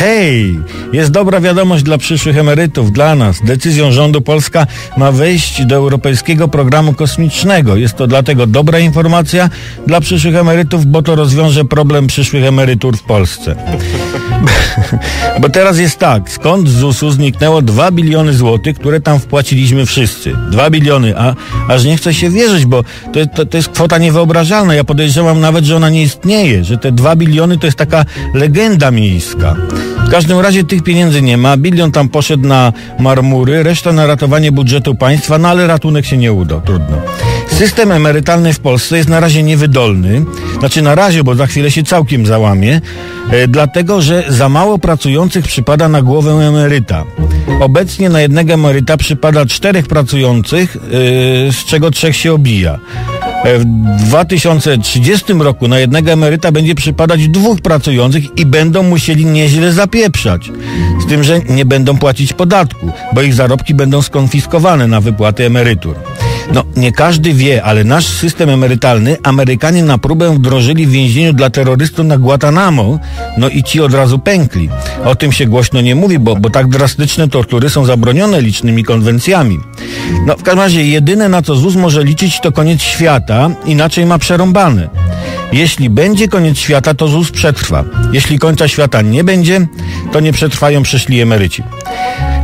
Hej, jest dobra wiadomość dla przyszłych emerytów, dla nas. Decyzją rządu Polska ma wejść do europejskiego programu kosmicznego. Jest to dlatego dobra informacja dla przyszłych emerytów, bo to rozwiąże problem przyszłych emerytur w Polsce. Bo teraz jest tak, skąd z ZUS-u zniknęło 2 biliony złotych, które tam wpłaciliśmy wszyscy. 2 biliony, a aż nie chce się wierzyć, bo to, to, to jest kwota niewyobrażalna. Ja podejrzewam nawet, że ona nie istnieje, że te 2 biliony to jest taka legenda miejska. W każdym razie tych pieniędzy nie ma. Bilion tam poszedł na marmury, reszta na ratowanie budżetu państwa, no ale ratunek się nie udał. Trudno. System emerytalny w Polsce jest na razie niewydolny. Znaczy na razie, bo za chwilę się całkiem załamie. E, dlatego, że za mało pracujących przypada na głowę emeryta. Obecnie na jednego emeryta przypada czterech pracujących, e, z czego trzech się obija. E, W 2030 roku na jednego emeryta będzie przypadać dwóch pracujących i będą musieli nieźle zapieprzać. Z tym, że nie będą płacić podatku, bo ich zarobki będą skonfiskowane na wypłaty emerytur. No, nie każdy wie, ale nasz system emerytalny Amerykanie na próbę wdrożyli w więzieniu dla terrorystów na Guantanamo, no i ci od razu pękli. O tym się głośno nie mówi, bo, bo tak drastyczne tortury są zabronione licznymi konwencjami. No, w każdym razie jedyne na co ZUS może liczyć to koniec świata, inaczej ma przerąbane. Jeśli będzie koniec świata, to ZUS przetrwa. Jeśli końca świata nie będzie, to nie przetrwają przyszli emeryci.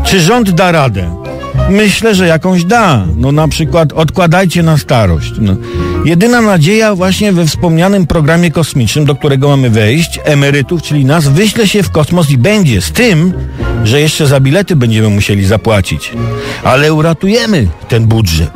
Czy rząd da radę? Myślę, że jakąś da. No na przykład odkładajcie na starość. No. Jedyna nadzieja właśnie we wspomnianym programie kosmicznym, do którego mamy wejść, emerytów, czyli nas, wyśle się w kosmos i będzie. Z tym, że jeszcze za bilety będziemy musieli zapłacić. Ale uratujemy ten budżet.